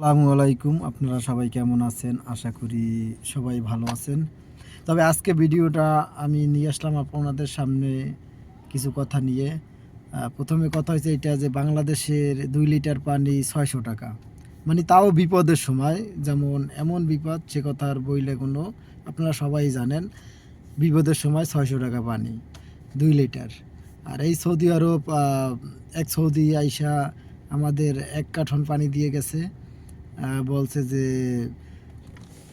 আসসালামু আলাইকুম। আপনারা সবাই কেমন আছেন? আশা করি সবাই ভালো আছেন। তবে আজকে ভিডিওটা আমি নিয়ে আসলাম আপনাদের সামনে কিছু কথা নিয়ে। প্রথমে কথা হয়েছে এটা যে বাংলাদেশের দুই লিটার পানি ছয়শো টাকা। মানে তাও বিপদের সময়, যেমন এমন বিপদ, সে কথার বইলে কোনো, আপনারা সবাই জানেন, বিপদের সময় ছয়শো টাকা পানি, দুই লিটার। আর এই সৌদি আরব এক সৌদি আইসা আমাদের এক কাঠন পানি দিয়ে গেছে। বলছে যে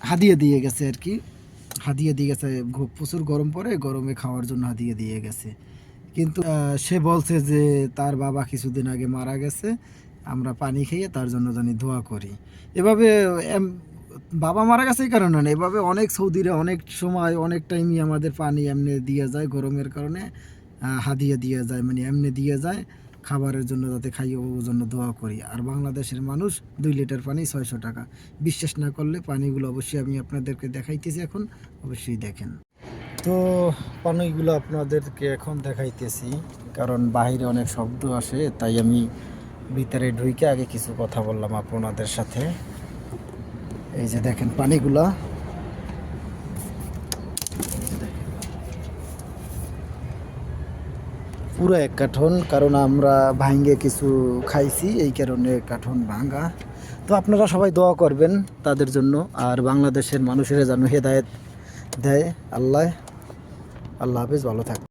হাদিয়ে দিয়ে গেছে আর কি। হাদিয়ে দিয়ে গেছে প্রচুর গরম পড়ে, গরমে খাওয়ার জন্য হাদিয়ে দিয়ে গেছে। কিন্তু সে বলছে যে তার বাবা কিছুদিন আগে মারা গেছে, আমরা পানি খেয়ে তার জন্য জানি দোয়া করি। এভাবে বাবা মারা গেছে এই কারণে না, এভাবে অনেক সৌদিরা অনেক সময়, অনেক টাইমই আমাদের পানি এমনি দিয়ে যায়, গরমের কারণে হাদিয়ে দিয়ে যায় মানে এমনি দিয়ে যায়। খাবারের জন্য যাতে খাই, ও জন্য দোয়া করি। আর বাংলাদেশের মানুষ দুই লিটার পানি ছয়শো টাকা। বিশ্বাস না করলে পানিগুলো অবশ্যই আমি আপনাদেরকে দেখাইতেছি এখন। অবশ্যই দেখেন। তো পানিগুলো আপনাদেরকে এখন দেখাইতেছি, কারণ বাইরে অনেক শব্দ আসে, তাই আমি ভিতরে ঢুইকে আগে কিছু কথা বললাম আপনাদের সাথে। এই যে দেখেন পানিগুলা। পুরো এক কাঠন, কারণ আমরা ভাঙ্গে কিছু খাইছি, এই কারণে কাঠন ভাঙ্গা। তো আপনারা সবাই দোয়া করবেন তাদের জন্য, আর বাংলাদেশের মানুষেরা যেন হেদায়েত দেয়। আল্লাহ আল্লাহ হাফিজ, ভালো থাক।